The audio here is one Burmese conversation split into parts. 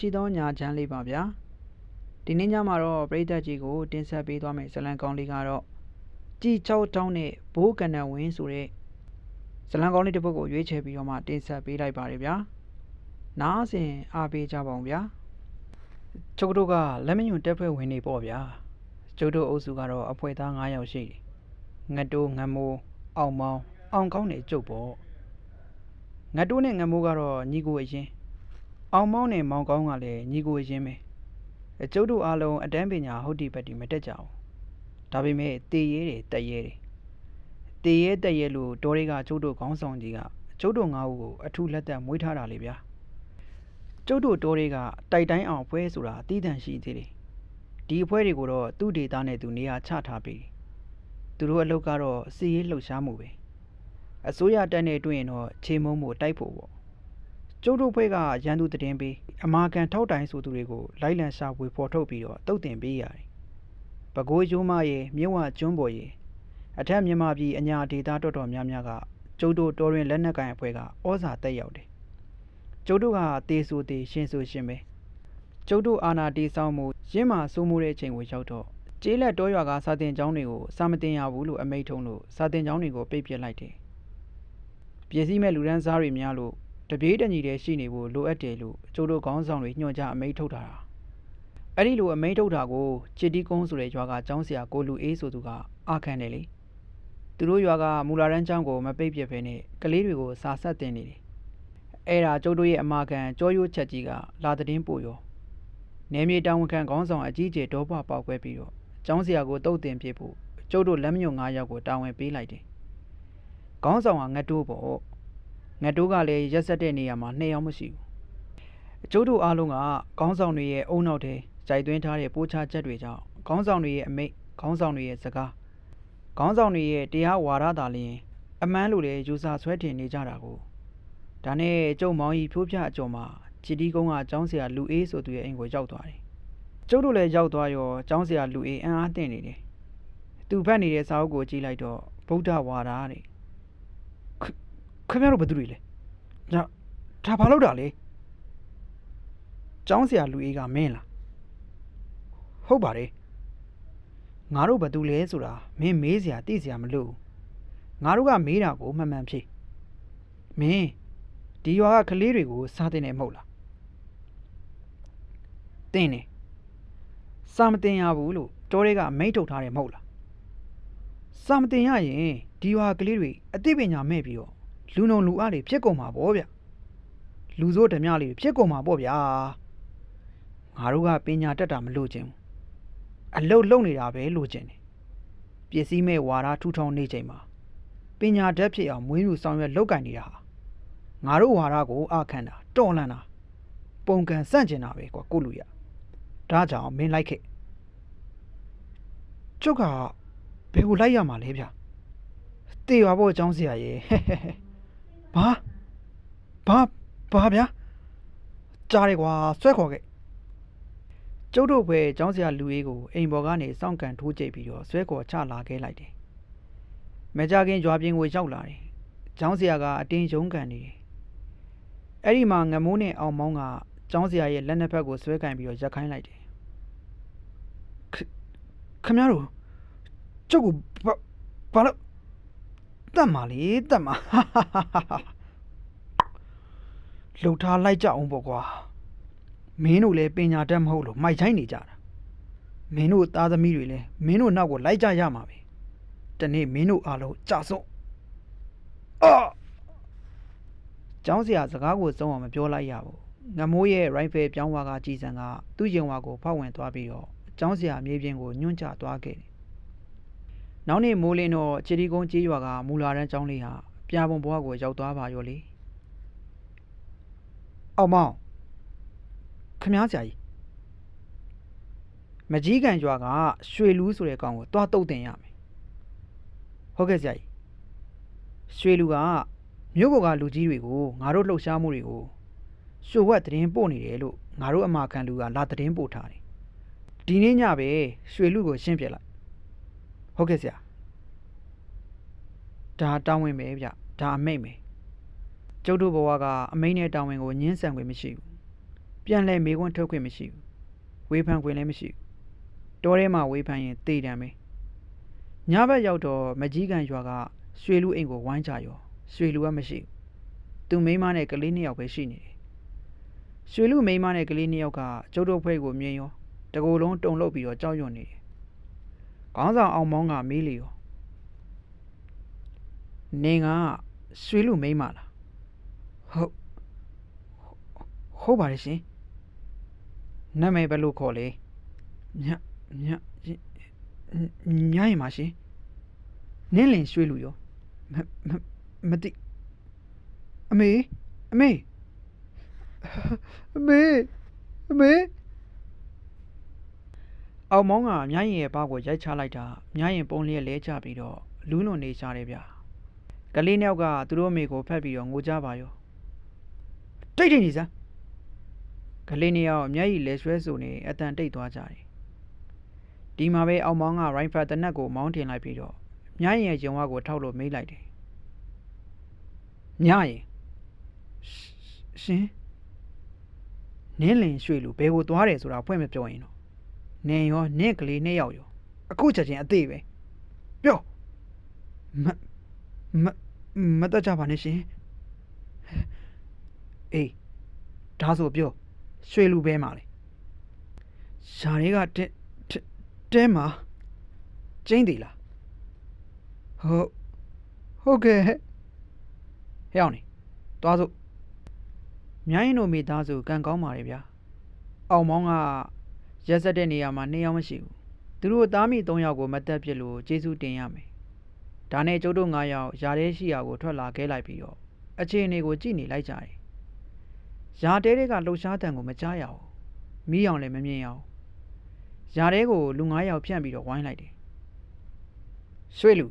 ရှိသောညာချမ်းလေးပါဗျာဒီနေ့ညမှာတော့ပရိသတ်ကြီးကိုတင်ဆက်ပေးသွားမယ့်ဇလံကောင်းလေးကတော့ကြည်ချောက်တောင်းနဲ့ဘိုးကနန်ဝင်းဆိုတဲ့ဇလံကောင်းလေးတစ်ပုဒ်ကိုရွေးချယ်ပြီးတော့မှတင်ဆက်ပေးလိုက်ပါတယ်ဗျာနားဆင်အားပေးကြပါဦးဗျာကျုပ်တို့ကလက်မညွန်တက်ဖွဲ့ဝင်နေပေါ့ဗျာကျုပ်တို့အုပ်စုကတော့အဖွဲ့သား9ယောက်ရှိတယ်ငတ်တိုးငမိုးအောင်မောင်းအောင်ကောင်းနေကျုပ်ပေါ့ငတ်တိုးနဲ့ငမိုးကတော့ညီကိုအရင် အောင်မောင်းနဲ့မောင်ကောင်းကလည်းညီကိုရင်းပဲအကျုပ်တို့အားလုံးအတန်းပညာဟုတ်တိပတ်တိမတက်ကြဘူးဒါပေမဲ့တေရဲတယ်တက်ရဲတယ်တေရဲတက်ရဲလို့တော်တွေကကျုပ်တို့ခေါင်းဆောင်ကြီးကကျုပ်တို့ငါ့ဦးကိုအထူးလက်သက်မွေးထားတာလေဗျာကျုပ်တို့တော်တွေကတိုက်တိုင်းအောင်ဖွဲဆိုတာအသီးသန့်ရှိသေးတယ်ဒီအဖွဲတွေကိုတော့သူ့ဒေတာနဲ့သူနေရာချထားပြီသူတို့အလုပ်ကတော့စီရေးလှုပ်ရှားမှုပဲအစိုးရတက်နေတွေ့ရင်တော့ခြေမုံမှုတိုက်ဖို့ပေါ့ ကျုပ်တို့ဖွဲ့ကရန်သူတည်င်းပေးအမာကန်ထောက်တိုင်ဆိုသူတွေကိုလိုက်လံရှာဖွေဖော်ထုတ်ပြီးတော့တုတ်တင်ပေးရတယ်။ပဲခူးရိုးမရဲ့မြင်းဝကျွန်းပေါ်ရဲ့အထက်မြန်မာပြည်အညာဒေသတော်တော်များများကကျုပ်တို့တော်ရင်လက်နက်ကင်အဖွဲ့ကဩဇာတက်ရောက်တယ်။ကျုပ်တို့ကတေးဆိုတေးရှင်ဆိုရှင်ပဲ။ကျုပ်တို့အာနာတီဆောင်မှုရင်းမာစိုးမှုတဲ့အချိန်ကိုရောက်တော့ကျေးလက်တောရွာကစာတင်ကျောင်းတွေကိုစာမတင်ရဘူးလို့အမိန့်ထုံးလို့စာတင်ကျောင်းတွေကိုပိတ်ပစ်လိုက်တယ်။ပြည်စည်းမဲ့လူရန်စားတွေများလို့ တပြေးတညီတည်းရှိနေဖို့လိုအပ်တယ်လို့ကျိုးတို့ခေါင်းဆောင်တွေညွှန်ကြားအမိန့်ထုတ်ထားတာအဲ့ဒီလိုအမိန့်ထုတ်တာကိုချစ်တီကုန်းဆိုတဲ့ရွာကကျောင်းဆရာကိုလူအေးဆိုသူကအာခံတယ်လေသူတို့ရွာကမူလာရန်ကျောင်းကိုမပိတ်ပြဖဲနဲ့ကလေးတွေကိုစာဆက်တင်နေတယ်အဲ့ဒါကျိုးတို့ရဲ့အမာခံကြောရိုးချက်ကြီးကလာတဲ့င်းပို့ရောနေမြေတောင်ဝန်ခံခေါင်းဆောင်အကြီးကျယ်ဒေါပွားပေါက်ခွဲပြီးတော့ကျောင်းဆရာကိုတုတ်တင်ပြဖို့ကျိုးတို့လက်မညွတ်9ယောက်ကိုတာဝန်ပေးလိုက်တယ်ခေါင်းဆောင်ကငတ်တိုးပေါ့ ငတ်တိုးကလည်းရက်ဆက်တဲ့နေရာမှာနှစ်ယောက်မရှိဘူးအကျိုးတို့အားလုံးကခေါင်းဆောင်တွေရဲ့အုံနောက်ထဲဂျိုက်သွင်းထားတဲ့ပိုးချချက်တွေကြောင့်ခေါင်းဆောင်တွေရဲ့အမိတ်ခေါင်းဆောင်တွေရဲ့စကားခေါင်းဆောင်တွေရဲ့တရားဝါဒသာလျင်အမှန်လို့လေယူဆဆွဲတင်နေကြတာကိုဒါနဲ့ကျုံမောင်ကြီးဖြိုးပြအကျော်မှာချီတီကုန်းကကျောင်းဆရာလူအေးဆိုသူရဲ့အိမ်ကိုရောက်သွားတယ်ကျုပ်တို့လည်းရောက်သွားရောကျောင်းဆရာလူအေးအံ့အားသင့်နေတယ်သူဖတ်နေတဲ့စာအုပ်ကိုကြည့်လိုက်တော့ဗုဒ္ဓဝါဒတဲ့ ခင်ဗျားတို့ဘာတူတွေလဲညဒါဘာလို့တာလဲကျောင်းဆရာလူအေးကမင်းလားဟုတ်ပါတယ်ငါတို့ဘာတူလဲဆိုတာမင်းမေးစရာသိစရာမလိုငါတို့ကမေးတာကိုမှန်မှန်ဖြေမင်းဒီရွာကကလေးတွေကိုစားတင်နေမဟုတ်လားတင်းနေစာမတင်ရဘူးလို့တောတွေကမိတ်ထုတ်ထားတယ်မဟုတ်လားစာမတင်ရရင်ဒီရွာကလေးတွေအသိပညာမဲ့ပြီးတော့ လူနုံလူအားတွေဖြစ်ကုန်မှာပေါ့ဗျလူစိုးဓမြလေးတွေဖြစ်ကုန်မှာပေါ့ဗျာငါတို့ကပညာတတ်တာမလို့ခြင်းဘူးအလုတ်လုံနေတာပဲလို့ခြင်းတယ်ပစ္စည်းမဲ့ဝါဒထူထောင်နေချိန်မှာပညာတတ်ဖြစ်အောင်မွေးလူဆောင်ရွက်လောက်ကင်နေတာဟာငါတို့ဝါဒကိုအခန့်တာတော်လန့်တာပုံကန်ဆန့်ကျင်တာပဲကွာကိုလူရဒါကြောင့်မင်းလိုက်ခဲ့ကျုပ်ကဘယ်ကိုလိုက်ရမှာလဲဗျတေးပါဖို့အကြောင်းစရာရဲ့ ဘာဘာဘာဗျာကြားရကွာဆွဲခေါ်ခဲ့ကျုပ်တို့ပဲကျောင်းဆရာလူအေးကိုအိမ်ပေါ်ကနေစောင့်ကန်ထိုးကြိတ်ပြီးတော့ဆွဲခေါ်ချလာခဲ့လိုက်တယ်မကြခင်ရွာပြင်ကိုရောက်လာတယ်ကျောင်းဆရာကအတင်းရုံးကန်နေတယ်အဲ့ဒီမှာငမိုးနဲ့အောင်မောင်းကကျောင်းဆရာရဲ့လက်နှစ်ဖက်ကိုဆွဲကန်ပြီးတော့ရက်ခိုင်းလိုက်တယ်ခမရတို့ကျုပ်ကဘာလို့ တတ်မှာလေတတ်မှာလှုပ်ထားလိုက်ကြအောင်ပေါ့ကွာမင်းတို့လည်းပညာတတ်မဟုတ်လို့မိုက်ချိုင်းနေကြတာမင်းတို့သားသမီးတွေလည်းမင်းတို့နောက်ကိုလိုက်ကြရမှာပဲတနေ့မင်းတို့အားလုံးကြဆုံးအော်ကျောင်းဆရာစကားကိုစုံအောင်မပြောလိုက်ရဘူးငမိုးရဲ့ rifle ပြောင်းဝါကကြည်စံကသူ့ရင်ဝါကိုဖောက်ဝင်သွားပြီးတော့ကျောင်းဆရာမြေပြင်ကိုညွှန်းချသွားခဲ့တယ် နောက်နေ့မိုးလင်းတော့ချီတီကုန်းကြေးရွာကမူလာရန်ကျောင်းလေးဟာပြာပုံဘွားကိုရောက်သွားပါရောလေအောင်မောင်ခမားဆရာကြီးမကြီးကန်ရွာကရွှေလူးဆိုတဲ့ကောင်ကိုတွားတုတ်တင်ရမယ်ဟုတ်ကဲ့ဆရာကြီးရွှေလူကမြို့ပေါ်ကလူကြီးတွေကိုငါတို့လှုပ်ရှားမှုတွေကိုရွှေဝက်သတင်းပို့နေတယ်လို့ငါတို့အမာခံလူကလာသတင်းပို့ထားတယ်ဒီနေ့ညပဲရွှေလူကိုရှင်းပြလိုက် ဟုတ်ကဲ့ဆရာဒါတောင်းဝင်ပဲဗျဒါအမိတ်ပဲကျုပ်တို့ဘဝကအမိတ်နဲ့တောင်းဝင်ကိုညှင်းဆန်ခွင့်မရှိဘူးပြန်လဲမေခွန်းထုတ်ခွင့်မရှိဘူးဝေဖန်ခွင့်လည်းမရှိဘူးတောထဲမှာဝေဖန်ရင်တေတံပဲညဘက်ရောက်တော့မကြီးကန်ရွာကရွှေလူအိမ်ကိုဝိုင်းကြရောရွှေလူကမရှိဘူးသူမိန်းမနဲ့ကလေးနှစ်ယောက်ပဲရှိနေတယ်ရွှေလူမိန်းမနဲ့ကလေးနှစ်ယောက်ကကျုပ်တို့ဖွဲ့ကိုမြင်ရောတကူလုံးတုံလှုပ်ပြီးတော့ကြောက်ရွံ့နေတယ် ခေါင်းဆောင်အောင်မောင်းကမေးလေရောနင်ကရွှေလူမိန်းမလားဟုတ်ဟုတ်ပါတယ်ရှင်နာမည်ဘယ်လိုခေါ်လဲညညညရင်ပါရှင်နင်းလင်ရွှေလူရောမမမတိအမေအမေအမေအမေ အောင်မောင်းကမြရင်ရဲ့ဘားကိုရိုက်ချလိုက်တာမြရင်ပုံလျက်လဲကျပြီးတော့လူးလွန်နေကြတယ်ဗျာကလေးနှစ်ယောက်ကသူတို့အမေကိုဖက်ပြီးတော့ငိုကြပါရောတိတ်တိတ်နေစမ်းကလေးနှစ်ယောက်မျက်ရည်လဲဆွဲဆိုနေအတန်တိတ်သွားကြတယ်ဒီမှာပဲအောင်မောင်းကရိုင်ဖတ်တနက်ကိုမောင်းတင်လိုက်ပြီးတော့မြရင်ရဲ့ဂျုံဝါကိုထောက်လို့မေးလိုက်တယ်မြရင်ရှင်နင်းလင်ရွှေလူဘယ်ကိုသွားတယ်ဆိုတာဖွင့်မပြောရင်တော့ နင်ရောနင့်ကလေးနှစ်ယောက်ရောအခုချက်ချင်းအသေးပဲပြောမမမတတ်ကြပါနဲ့ရှင်အေးဒါဆိုပြောရွှေလူပဲမှာလေရှာတွေကတဲတဲမှာကျင်းသေးလားဟုတ်ဟုတ်ကဲ့ဟဲ့အောင်နေသွားစို့မြိုင်းတို့မိသားစုကံကောင်းပါလေဗျာအောင်မောင်းက ရက်ဆက်တဲ့နေရာမှာနှစ်ယောက်မရှိဘူးသူတို့သားမိ၃ယောက်ကိုမတက်ပြစ်လို့ကျေးဇူးတင်ရမယ်ဒါနဲ့ကျုပ်တို့၅ယောက်ယာထဲရှိရာကိုထွက်လာခဲ့လိုက်ပြီးတော့အခြေအနေကိုကြည့်နေလိုက်ကြတယ်ယာတဲတွေကလှုပ်ရှားတံကိုမကြားရဘူးမီးအောင်လည်းမမြင်ရဘူးယာတဲကိုလူ၅ယောက်ဖြန့်ပြီးတော့ဝိုင်းလိုက်တယ်ရွှေလူ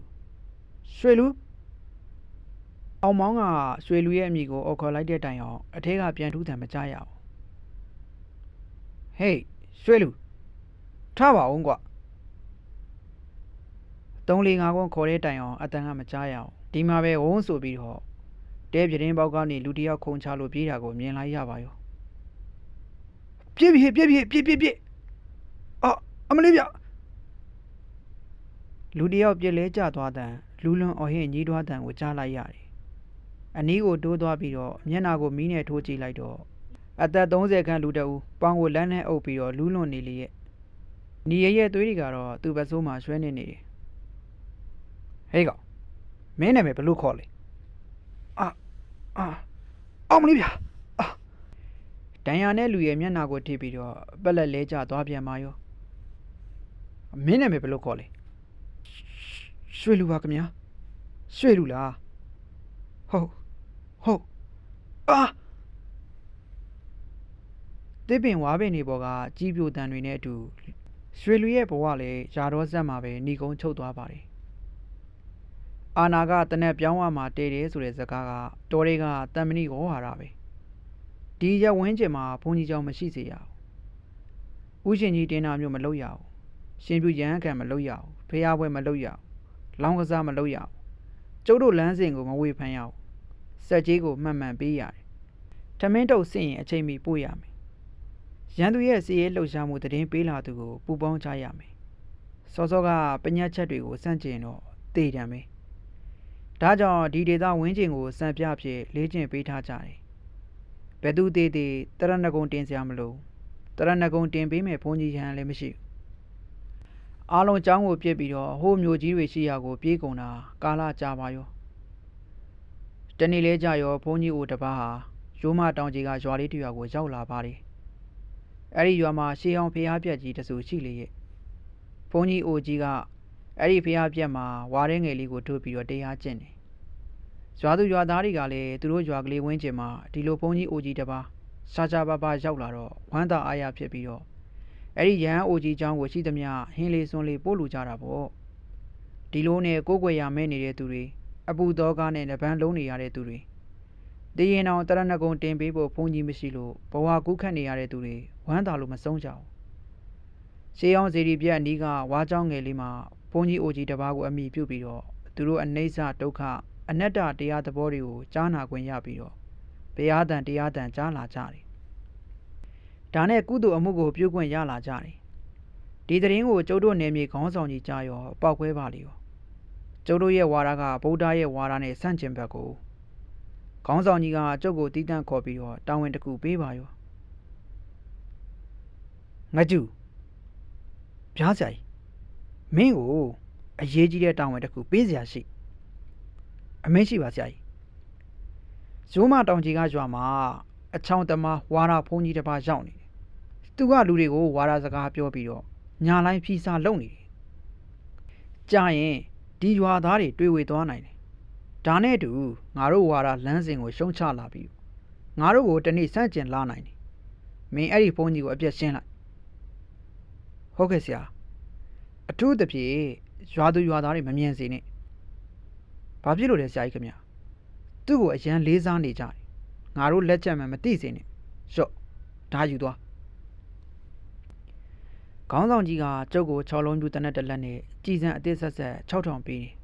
ရွှေလူအောင်မောင်းကရွှေလူရဲ့အမိကိုအော်ခေါ်လိုက်တဲ့တိုင်အောင်အထဲကပြန်ထူးတယ်မကြားရဘူးဟေး ရွှေလူထားပါဦးကွာ3 4 5ခွန်းခေါ်တဲ့တိုင်အောင်အတန်ကမကြားရအောင်ဒီမှာပဲဝုန်းဆိုပြီးတော့တဲပြတင်းပေါက်ကနေလူတယောက်ခုံချလို့ပြေးတာကိုမြင်လိုက်ရပါရောပြည့်ပြည့်ပြည့်ပြည့်ပြည့်ပြည့်ပြည့်အော်အမလေးဗျလူတယောက်ပြည့်လဲကျသွားတဲ့လူလွန်အော်ဟင်ညီးတွားတန်ကိုကြားလိုက်ရတယ်အနီးကိုတိုးသွားပြီးတော့မျက်နာကိုမီးနဲ့ထိုးကြည့်လိုက်တော့ အသက်30ခန့်လူတအူပေါင်ကိုလမ်းနဲ့အုပ်ပြီးတော့လူးလွန်နေလေရဲ့ညီရဲ့ရဲ့သွေးတွေကတော့သူ့ဘက်ဆိုးမှာရွှဲနေနေတယ်ဟေးကောင်မင်းနာမည်ဘယ်လိုခေါ်လဲအာအာအောင်မလေးဗျာအာဒန်ယာနဲ့လူရဲ့မျက်နာကိုထိပြီးတော့ပက်လက်လဲကျသွားပြန်ပါရောမင်းနာမည်ဘယ်လိုခေါ်လဲရွှေလူပါခင်ဗျာရွှေလူလားဟုတ်ဟုတ်အာ တစ်ပင်ဝါပင်တွေပေါ်ကကြီးပြိုတန်တွေနဲ့အတူရွှေလူရဲ့ဘဝလည်းယာတော့ဆက်မှာပဲညီကုန်းချုပ်သွားပါတယ်။အာနာကတနက်ပြောင်းဝမှာတည်တယ်ဆိုတဲ့ဇကားကတော်တွေကတမ္မဏိဝဟာရပဲ။ဒီရဝင်းကျင်မှာဘုန်းကြီးကျောင်းမရှိစေရဘူး။ဥရှင်ကြီးတင်တာမျိုးမလုပ်ရဘူး။ရှင်ပြူရဟန်းခံမလုပ်ရဘူး။ဖះပွဲမလုပ်ရဘူး။လောင်းကစားမလုပ်ရဘူး။ကျုပ်တို့လမ်းစဉ်ကိုမဝေဖန်ရဘူး။စက်ကြီးကိုမှန်မှန်ပေးရတယ်။ထမင်းတုပ်စင့်ရင်အချိန်မီပို့ရမယ် ရန်သူရဲ့စီးရဲလှုပ်ရှားမှုတည်င်းပေးလာသူကိုပူပေါင်းကြရမယ်စောစောကပညာချက်တွေကိုစန့်ကျင်တော့တေတံပဲဒါကြောင့်ဒီဒေသဝင်းကျင်ကိုစံပြဖြစ်လေးကျင်ပေးထားကြတယ်ဘယ်သူသေးသေးတရဏဂုံတင်စရာမလိုတရဏဂုံတင်ပေးမယ်ဘုန်းကြီးဟန်လည်းမရှိဘူးအားလုံးចောင်းကိုပြစ်ပြီးတော့ဟိုးမျိုးကြီးတွေရှိရာကို ပြေးကုန်တာကာလကြာပါရောတနေ့လဲကြရောဘုန်းကြီးအိုတပားဟာရိုးမတောင်ကြီးကရွာလေးတရွာကိုရောက်လာပါတယ် အဲ့ဒီရွာမှာရှေးအောင်ဖျားပြက်ကြီးတဆူရှိလေရဲ့ဘုန်းကြီးအိုကြီးကအဲ့ဒီဖျားပြက်မှာဝါရဲငယ်လေးကိုထုတ်ပြီးတော့တရားကျင့်တယ်ရွာသူရွာသားတွေကလည်းသူတို့ရွာကလေးဝင်းကျင်မှာဒီလိုဘုန်းကြီးအိုကြီးတပါးရှားရှားပါးပါးရောက်လာတော့ဝမ်းသာအားရဖြစ်ပြီးတော့အဲ့ဒီရဟန်းအိုကြီးเจ้าကိုရှိသမျှဟင်းလေးစွန်းလေးပို့လူကြတာပေါ့ဒီလိုနဲ့ကိုယ်ွယ်ရမဲနေတဲ့သူတွေအပူသောကားနဲ့လက်ပန်းလုံးနေရတဲ့သူတွေ တရင်တော်တရဏဂုံတင်ပေးဖို့ဘုန်းကြီးမရှိလို့ဘဝကူးခတ်နေရတဲ့သူတွေဝမ်းသာလို့မဆုံးကြဘူး။ရှေးအောင်ဇေဒီပြတ်အနီးကဝါကြောင်းငယ်လေးမှာဘုန်းကြီးအိုကြီးတပားကိုအမိပြုတ်ပြီးတော့သူတို့အနိစ္စဒုက္ခအနတ္တတရားသဘောတွေကိုကြားနာခွင့်ရပြီးတော့ဘုရားတန်တရားတန်ကြားလာကြတယ်။ဒါနဲ့ကုသိုလ်အမှုကိုပြုခွင့်ရလာကြတယ်။ဒီသတင်းကိုကျုပ်တို့နယ်မြေခေါင်းဆောင်ကြီးကြားရောပောက်ခွဲပါလေရော။ကျုပ်တို့ရဲ့ဝါဒကဗုဒ္ဓရဲ့ဝါဒနဲ့ဆန့်ကျင်ဘက်ကို ခေါင်းဆောင်ကြီးကကျုပ်ကိုတီးတန့်ခေါ်ပြီးတော့တာဝန်တစ်ခုပေးပါရောငါကျူပြားစရာကြီးမင်းကိုအရေးကြီးတဲ့တာဝန်တစ်ခုပေးစရာရှိအမင်းရှိပါဆရာကြီးဇိုးမတောင်ကြီးကရွာမှာအချောင်းသမားဝါရာဖုန်းကြီးတစ်ပါးရောက်နေတယ်သူကလူတွေကိုဝါရာစကားပြောပြီးတော့ညာလိုင်းဖီစာလုပ်နေတယ်ကြာရင်ဒီရွာသားတွေတွေ့ဝေသွားနိုင်တယ် ဒါနဲ့တူငါတို့ဝါရာလမ်းစဉ်ကိုရှုံးချလာပြီးငါတို့ကိုတနေ့စန့်ကျင်လာနိုင်တယ်မင်းအဲ့ဒီဖုန်းကြီးကိုအပြတ်ရှင်းလိုက်ဟုတ်ကဲ့ဆရာအထူးသဖြင့်ရွာသူရွာသားတွေမမြင်စေနဲ့ဘာဖြစ်လို့လဲဆရာကြီးခင်ဗျသူ့ကိုအရန်လေးစားနေကြတယ်ငါတို့လက်ချက်မှမသိစေနဲ့ရှော့ဒါယူသွားခေါင်းဆောင်ကြီးကကျုပ်ကို6လုံးပြူတနက်တစ်လက်နဲ့ကြည်စံအသစ်ဆက်ဆက်6000ပေးတယ်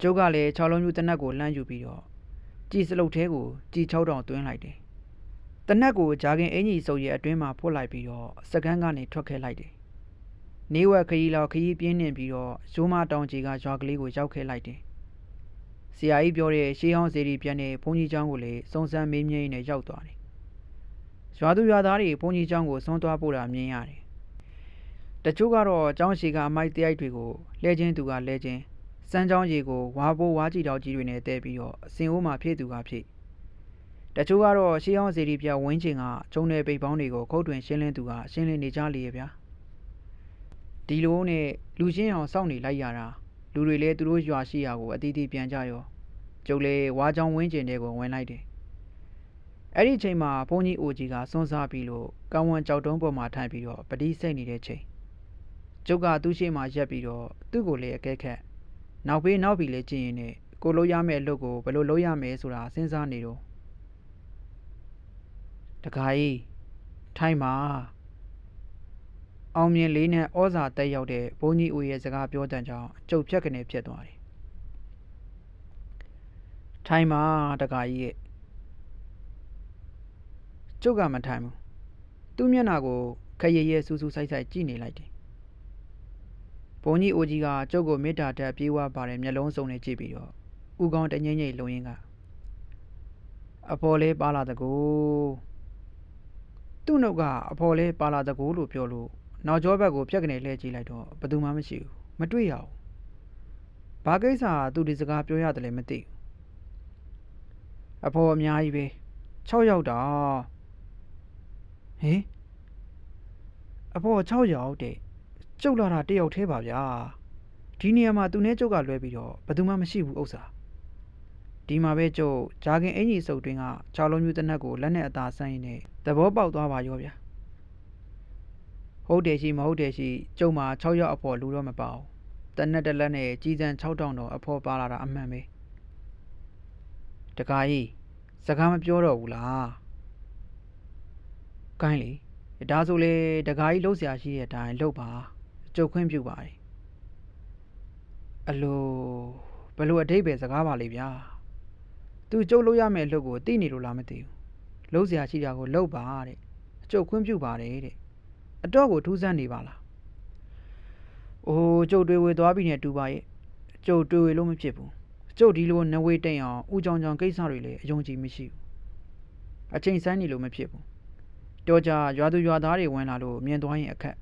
ကျုပ်ကလည်း6လုံးပြူတနက်ကိုလှမ်းယူပြီးတော့ကြည်စလုတ်သေးကိုကြည်6000တွင်းလိုက်တယ်တနက်ကိုဂျာကင်အင်ကြီးစုပ်ရဲ့အတွင်းမှာဖွတ်လိုက်ပြီးတော့စကန်းကနေထွက်ခဲလိုက်တယ်နေဝက်ခရီးလောက်ခရီးပြင်းနေပြီးတော့ရိုးမတောင်ကြီးကရွာကလေးကိုရောက်ခဲလိုက်တယ်ဆရာကြီးပြောတဲ့ရှေးဟောင်းစေတီပြန်တဲ့ဘုန်းကြီးကျောင်းကိုလည်းစုံစမ်းမေးမြန်းနေရောက်သွားတယ်ရွာသူရွာသားတွေဘုန်းကြီးကျောင်းကိုဆွမ်းသွားပို့တာမြင်ရတယ်တချို့ကတော့ကျောင်းရှိကအမိုက်တရိုက်တွေကိုလဲချင်းသူကလဲချင်း စမ်းချောင်းရီကိုဝါဘိုးဝါကြည်တော်ကြီးတွေနဲ့တဲပြီးတော့အစင်အိုးမှာဖြည့်သူကဖြည့်တချို့ကတော့ရှေးဟောင်းစေတီပြဝင်းချင်းကကျုံနယ်ပိတ်ပေါင်းတွေကိုခုတ်တွင်ရှင်းလင်းသူကရှင်းလင်းနေကြလေရဲ့ဗျာဒီလိုနဲ့လူချင်းအောင်စောင့်နေလိုက်ရတာလူတွေလည်းသူတို့ရွာရှိရာကိုအတီးတီးပြန်ကြရောကျုပ်လည်းဝါချောင်းဝင်းကျင်တဲ့ကိုဝင်လိုက်တယ်အဲ့ဒီချိန်မှာဘုန်းကြီးအိုကြီးကစွန့်စားပြီးလို့ကံဝန်ကြောက်တုံးပေါ်မှာထိုင်ပြီးတော့ပတိစိတ်နေတဲ့ချိန်ကျုပ်ကသူ့ရှိမှရက်ပြီးတော့သူ့ကိုလည်းအကဲခက် နောက်ဘေးနောက်ပြီးလည်းကြည့်ရင်ねကိုလို့ရမယ့်အလုပ်ကိုဘယ်လိုလုပ်ရမယ်ဆိုတာစဉ်းစားနေတော့တခါကြီးထိုင်မှာအောင်မြင်လေးနဲ့ဩဇာတက်ရောက်တဲ့ဘုန်းကြီးဦးရဲ့စကားပြောတဲ့ကြောင့်ကြုတ်ဖြတ်ကနေဖြစ်သွားတယ်။ထိုင်မှာတခါကြီးရဲ့ကျုပ်ကမထိုင်ဘူး။သူ့မျက်နှာကိုခရရဲစူးစူးဆိုင်ဆိုင်ကြည့်နေလိုက်တယ်။ ဘုန်းကြီးဦးကြီးကကျုပ်ကိုမေတ္တာတက်ပြေးဝပါတဲ့မျက်လုံးစုံနဲ့ကြည့်ပြီးတော့ဥကောင်းတငိမ့်ငိမ့်လုံရင်းကအဖော်လေးပါလာတကူသူ့နှုတ်ကအဖော်လေးပါလာတကူလို့ပြောလို့နောက်ကျောဘက်ကိုဖြက်ကနေလှည့်ကြည့်လိုက်တော့ဘယ်သူမှမရှိဘူးမတွေ့ရဘူးဘာကိစ္စသူဒီစကားပြောရတယ်လည်းမသိဘူးအဖော်အများကြီးပဲ6ယောက်တာဟင်အဖော်6ယောက်တဲ့ ကျုပ်လာတာတယောက်တည်းပါဗျာဒီနေရာမှာသူနဲ့ကျုပ်ကလွဲပြီးတော့ဘယ်သူမှမရှိဘူးဥစ္စာဒီမှာပဲကျုပ်ဂျာကင်အင်ကြီးစုပ်တွင်ကခြောက်လုံးမျိုးတနက်ကိုလက်နဲ့အသာဆန်းရင်းနဲ့သဘောပေါက်သွားပါရောဗျာဟုတ်တယ်ရှိမဟုတ်တယ်ရှိကျုံမှာ6ရောက်အဖော်လူတော့မပါဘူးတနက်တလက်နဲ့ကြီးစံ6000တော့အဖော်ပါလာတာအမှန်ပဲတကာကြီးစကားမပြောတော့ဘူးလားကိုင်းလေဒါဆိုလေတကာကြီးလှုပ်ရှားရှိတဲ့အတိုင်းလှုပ်ပါ ကြုတ်ခွင့်ပြုပါတယ်အလိုဘလို့အတိတ်ပဲစကားပါလေဗျာသူကြုတ်လို့ရမယ့်အလုပ်ကိုသိနေလို့လားမသိဘူးလုံးစရာရှိတာကိုလုပ်ပါတဲ့အကြုတ်ခွင့်ပြုပါတယ်တဲ့အတော့ကိုထူးဆန်းနေပါလားအိုးကြုတ်တွေဝေသွားပြီနဲ့တူပါရဲ့ကြုတ်တွေဝေလို့မဖြစ်ဘူးကြုတ်ဒီလိုနဝေတိန်အောင်ဥကြောင်ကြောင်ကိစ္စတွေလည်းအယုံကြည်မရှိဘူးအချိန်ဆန်းနေလို့မဖြစ်ဘူးတော်ကြရွာသူရွာသားတွေဝင်လာလို့မြင်သွားရင်အခက်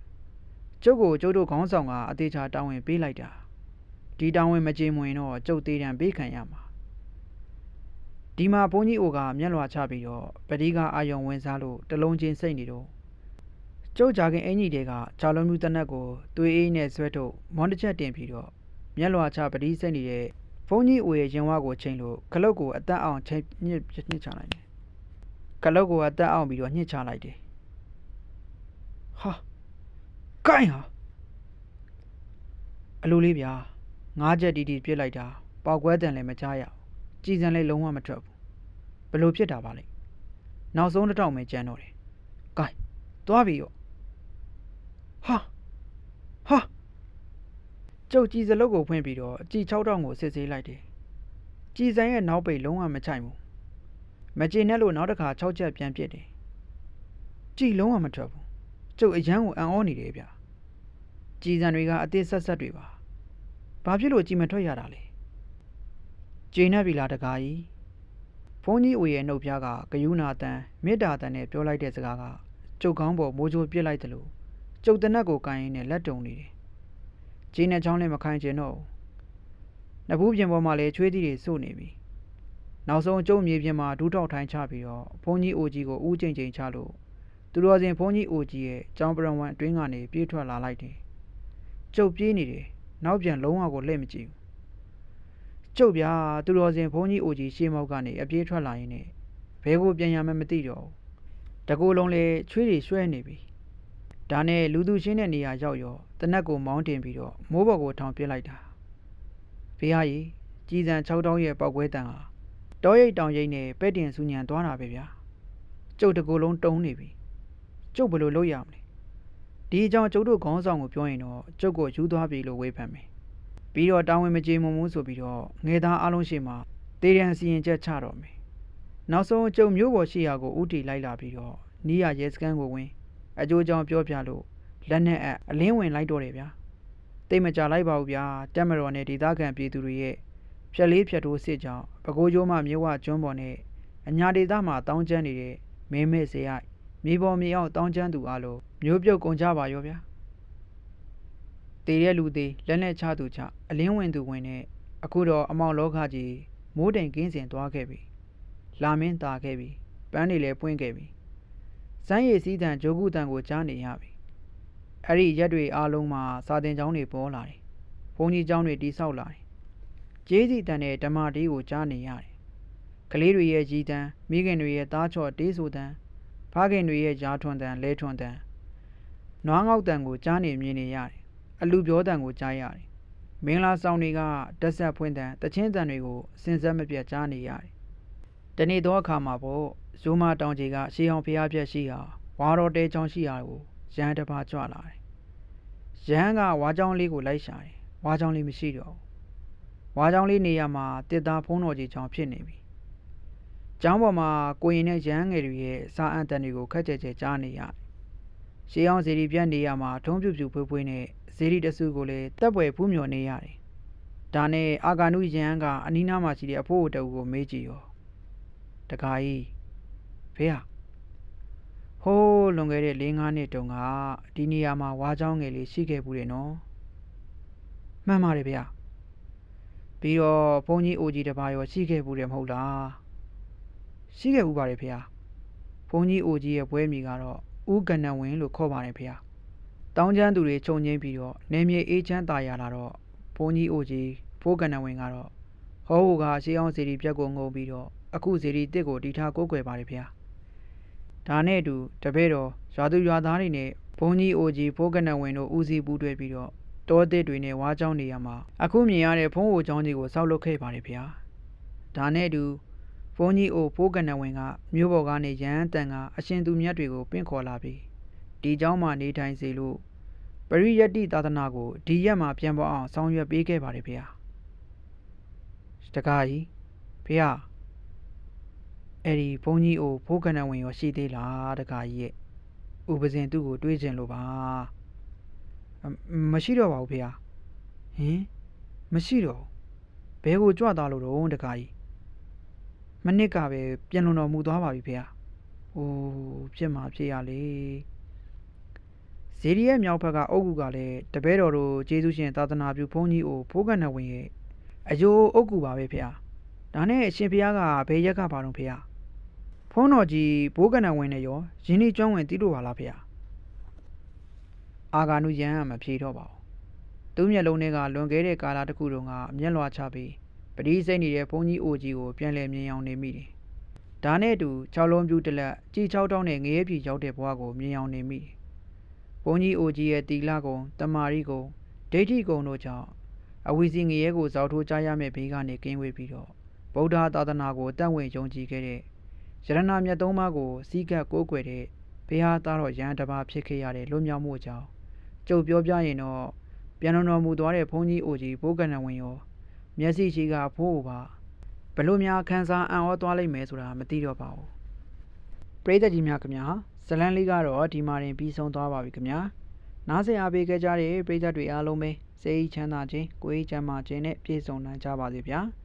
ကျုပ်ကိုကျုပ်တို့ခေါင်းဆောင်ကအသေးချာတောင်းဝင်ပေးလိုက်တာ။ဒီတောင်းဝင်မကြေမွင်တော့ကျုပ်သေးတံပေးခံရမှာ။ဒီမှာဘုန်းကြီးအိုကမျက်လွှာချပြီးတော့ပတိကအာယုံဝင်စားလို့တလုံးချင်းစိတ်နေတော့ကျုပ်ဂျာခင်အင်ကြီးတွေကဂျာလုံးမျိုးတနက်ကိုသွေးအေးနဲ့ဆွဲထုတ်မွန်တစ်ချက်တင်ပြီးတော့မျက်လွှာချပတိစိတ်နေတဲ့ဖုန်းကြီးအိုရဲ့ရင်ဝါကိုချိန်လို့ခလုတ်ကိုအသက်အောင်ချိန်ညှစ်ညှစ်ချလိုက်တယ်ခလုတ်ကိုအသက်အောင်ပြီးတော့ညှစ်ချလိုက်တယ်ဟာ ကိုင်းဟာအလိုလေးဗျာငါးချက်တီတီပြစ်လိုက်တာပေါက်ကွဲတန်လည်းမကြားရဘူးကြည်စံလည်းလုံးဝမထွက်ဘူးဘလို့ဖြစ်တာပါလဲနောက်ဆုံးတစ်တောင်ပဲကြမ်းတော့တယ်ကိုင်းသွားပြီရောဟာဟာကျုပ်ကြည်စလုတ်ကိုဖွင့်ပြီးတော့ကြည်6000ကိုစစ်ဆေးလိုက်တယ်ကြည်စံရဲ့နောက်ပိတ်လုံးဝမချိုက်ဘူးမကျေနဲ့လို့နောက်တစ်ခါ6ချက်ပြန်ပြစ်တယ်ကြကြည်လုံးဝမထွက်ဘူး ကျုပ်အရန်ကိုအံ့ဩနေတယ်ဗျကြည်စံတွေကအသေးဆက်ဆက်တွေပါဘာဖြစ်လို့ကြည်မထွက်ရတာလဲကျိနေပြီလားတကားကြီးဘုန်းကြီးဦးရဲ့နှုတ်ပြားကဂယုနာတန်မေတ္တာတန်နဲ့ပြောလိုက်တဲ့စကားကကျုပ်ကောင်းပေါ်မိုးချိုးပြစ်လိုက်တယ်လို့ကျုပ်တနက်ကိုကိုင်းရင်းနဲ့လက်တုံနေတယ်ကျင်းတဲ့ချောင်းလည်းမခိုင်းချင်တော့ဘူး။နဘူးပြင်ပေါ်မှာလည်းချွေးသီးတွေစို့နေပြီ။နောက်ဆုံးကျုံမြေပြင်မှာဒူးထောက်ထိုင်းချပြီးတော့ဘုန်းကြီးအိုကြီးကိုဦးချိန်ချိန်ချလို့ သူတော်စင်ဘုန်းကြီးအိုကြီးရဲ့ကျောင်းပရဝံအတွင်းကနေပြေးထွက်လာလိုက်တယ်။ကျုပ်ပြေးနေတယ်။နောက်ပြန်လုံးဝကိုလှည့်မကြည့်ဘူး။ကျုပ်ဗျာသူတော်စင်ဘုန်းကြီးအိုကြီးရှေးမောက်ကနေအပြေးထွက်လာရင်းနဲ့ဘဲကိုပြန်ရမှမသိတော့ဘူး။တကူလုံးလေချွေးတွေရွှဲနေပြီ။ဒါနဲ့လူသူရှင်းတဲ့နေရာရောက်ရောတနက်ကိုမောင်းတင်ပြီးတော့မိုးဘော်ကိုထောင်ပစ်လိုက်တာဖေဟာကြီးကြည်စံ6တောင်းရဲ့ပောက်ကွဲတန်ဟာတောရိတ်တောင်ရိတ်နဲ့ပဲ့တင်ဆူညံသွားတာပဲဗျာကျုပ်တကူလုံးတုံးနေပြီ ကျုပ်ဘယ်လိုလုပ်ရမလဲဒီအကြောင်းကျုပ်တို့ခေါင်းဆောင်ကိုပြောရင်တော့ကျုပ်ကိုယူသွားပြီလို့ဝေဖန်မယ်ပြီးတော့တာဝန်မကြေမုံမှုဆိုပြီးတော့ငယ်သားအလုံးရှိမှတေးရန်စီရင်ချက်ချတော့မယ်နောက်ဆုံးကျုပ်မျိုးပေါ်ရှိရာကိုဥတီလိုက်လာပြီးတော့နီးရရဲစခန်းကိုဝင်အကျိုးကြောင့်ပြောပြလို့လက်နဲ့အအလင်းဝင်လိုက်တော့တယ်ဗျာတိတ်မကြလိုက်ပါဘူးဗျာတက်မတော်နဲ့ဒေသခံပြည်သူတွေရဲ့ဖြက်လေးဖြက်ထိုးစစ်ကြောင့်ပဲခူးကျိုးမှမြဝကျွန်းပေါ်နဲ့အညာဒေသမှာတောင်းကျမ်းနေတဲ့မင်းမဲ့စေရိုက် မြေပေါ်မြေအောက်တောင်းကျမ်းသူအလိုမျိုးပြုတ်ကုန်ကြပါရောဗျာတေတဲ့လူသေးလက်နဲ့ချသူချအလင်းဝင်သူဝင်နဲ့အခုတော့အမောင်လောကကြီးမိုးတိမ်ကင်းစင်သွားခဲ့ပြီလာမင်းတာခဲ့ပြီပန်းတွေလည်းပွင့်ခဲ့ပြီစမ်းရည်စည်းတန်ဂျိုကုတန်ကိုကြားနေရပြီအဲ့ဒီရက်တွေအားလုံးမှာစာသင်ကျောင်းတွေပေါ်လာတယ်။ဘုန်းကြီးကျောင်းတွေတိဆောက်လာတယ်။ကျေးစီတန်တဲ့ဓမ္မတေးကိုကြားနေရတယ်။ကလေးတွေရဲ့ကြီးတန်းမိခင်တွေရဲ့သားချော့တေးဆိုတန်း ဖခင်တွေရဲ့ကြားထွန်းတန်းလဲထွန်းတန်းနွားငေါက်တန်ကိုကြားနေမြင်နေရတယ်။အလူပြောတန်ကိုကြားရတယ်။မင်္ဂလာဆောင်တွေကတက်ဆက်ဖွင့်တန်တချင်းတန်တွေကိုစင်ဆက်မပြတ်ကြားနေရတယ်။တနေ့တော့အခါမှာပေါ့ဇိုးမတောင်ကြီးကရှေးအောင်ဖျားပြက်ရှိဟာဝါတော်တဲချောင်းရှိဟာကိုရဟန်းတစ်ပါးကြွလာတယ်။ရဟန်းကဝါချောင်းလေးကိုလိုက်ရှာတယ်။ဝါချောင်းလေးမရှိတော့ဘူး။ဝါချောင်းလေးနေရာမှာတစ်သားဖုံးတော်ကြီးချောင်းဖြစ်နေပြီ။ ကျောင်းပေါ်မှာကိုရင်နဲ့ရဟန်းငယ်တွေရဲ့စာအံတန်တွေကိုခက်ကြဲကြဲကြားနေရတယ်။ရှေးအောင်စီရီပြတ်နေရာမှာထုံးပြူပြူဖွေးဖွေးနဲ့ဇီရီတဆူကိုလည်းတက်ပွဲဖူးမြော်နေရတယ်။ဒါနဲ့အာဂါနုရဟန်းကအနီးနားမှာရှိတဲ့အဖိုးအတူကိုမေးကြည့်ရော။တခါကြီးဖေဟာဟိုးလွန်ခဲ့တဲ့၄-၅နှစ်တုန်းကဒီနေရာမှာဝါးချောင်းငယ်လေးရှိခဲ့ဘူးတယ်နော်မှန်ပါတယ်ဗျာပြီးတော့ဘုန်းကြီးအိုကြီးတစ်ပါးရောရှိခဲ့ဘူးတယ်မဟုတ်လား ရှိခဲ့ဘူးပါတယ်ဖေဟာဘုန်းကြီးအိုကြီးရဲ့ဘွဲမိကတော့ဦးကနဝင်းလို့ခေါ်ပါတယ်ဖေဟာတောင်းချမ်းသူတွေခြုံငိမ့်ပြီးတော့နေမြေအေးချမ်းตายရလာတော့ဘုန်းကြီးအိုကြီးဖိုးကနဝင်းကတော့ဟောဟိုကရှေးအောင်စီရီပြက်ကိုငုံပြီးတော့အခုစီရီတစ်ကိုတီထားကိုးကွယ်ပါတယ်ဖေဟာဒါနဲ့အတူတပည့်တော်ရွာသူရွာသားတွေနဲ့ဘုန်းကြီးအိုကြီးဖိုးကနဝင်တို့ဦးစီးပူးတွဲပြီးတော့တောသစ်တွေနဲ့ဝါးချောင်းနေရာမှာအခုမြင်ရတဲ့ဖုံးအိုချောင်းကြီးကိုဆောက်လုပ်ခဲ့ပါတယ်ဗျာဒါနဲ့အတူဘု န်းကြီးအိုဖိုးကနဝင်ကမြို့ပေါ်ကနေရဟန်းတန်ကအရှင်သူမြတ်တွေကိုပင့်ခေါ်လာပြီးဒီเจ้าမှာနေထိုင်စေလို့ပရိယတ္တိသာသနာကိုဒီရက်မှာပြန်ပေါ်အောင်ဆောင်ရွက်ပေးခဲ့ပါတယ်ဗျာတကားကြီးဖေဟာအဲ့ဒီဘုန်းကြီးအိုဖိုးကနဝင်ရောရှိသေးလားတခါကြီးရဲ့ဥပဇင်သူ့ကိုတွေးချင်လို့ပါမရှိတော့ပါဘူးဖေဟာဟင်မရှိတော့ဘဲကိုကြွသွားလို့တော့တခါကြီး မနစ်ကပဲပြန်လွန်တော်မူသွားပါပြီဖေဟာဟိုးဖြစ်မှာဖြစ်ရလေဇေဒီရဲ့မြောက်ဘက်ကအုတ်ကူကလည်းတပည့်တော်တို့ကျေးဇူးရှင်သာသနာပြုဘုန်းကြီးအိုဖိုးကနဝင်ရဲ့အယိုးအုတ်ကူပါပဲဖေဟာဒါနဲ့အရှင်ဖေဟာကဘယ်ရက်ကပါတော့ဖေဟာဖုန်းတော်ကြီးဘိုးကနံဝင်နဲ့ရောရင်းနှီးကျွမ်းဝင်တီးလို့ပါလားဖေ။အာဂါနုရန်ကမဖြေတော့ပါဘူး။သူ့မျက်လုံးထဲကလွန်ခဲ့တဲ့ကာလတစ်ခုတုန်းကမျက်လွှာချပြီး ပတိစိတ်နေတဲ့ဘုန်းကြီးအိုကြီးကိုပြန်လည်မြင်အောင်နေမိတယ်။ဒါနဲ့အတူ၆လုံးပြူးတလက်ကြည်၆တောင်းနဲ့ငရဲပြည်ရောက်တဲ့ဘဝကိုမြင်အောင်နေမိတယ်။ဘုန်းကြီးအိုကြီးရဲ့တီလာကုံတမာရီကုံဒိဋ္ဌိကုံတို့ကြောင့်အဝီစီငရဲကိုဇောက်ထိုးကြားရမယ့်ဘေးကနေကင်းဝေးပြီးတော့ဗုဒ္ဓသာသနာကိုတတ်ဝင်ယုံကြည်ခဲ့တဲ့ရတနာမြတ်သုံးပါးကိုစီးကပ်ကိုးကွယ်တဲ့ဘုရားသားတော်ရဟန်းတစ်ပါးဖြစ်ခဲ့ရတဲ့လွတ်မြောက်မှုအကြောင်းကြုံပြောပြရင်တော့ပြန်တော်မူသွားတဲ့ဘုန်းကြီးအိုကြီးဘိုးကဏ္ဍဝင်ရော မျက်စိရှိကဖိုးအိုပါဘလို့များခန်းစားအံ့ဩသွားလိမ့်မယ်ဆိုတာမသိတော့ပါဘူးပရိသတ်ကြီးများခင်ဗျာဇလန်းလေးကတော့ဒီမှာတင်ပြီးဆုံးသွားပါပြီခင်ဗျာနားဆင်အားပေးခဲ့ကြတဲ့ပရိသတ်တွေအားလုံးပဲစိတ်ချမ်းသာခြင်းကိုယ်ချမ်းသာခြင်းနဲ့ပြည့်စုံနိုင်ကြပါစေဗျာ။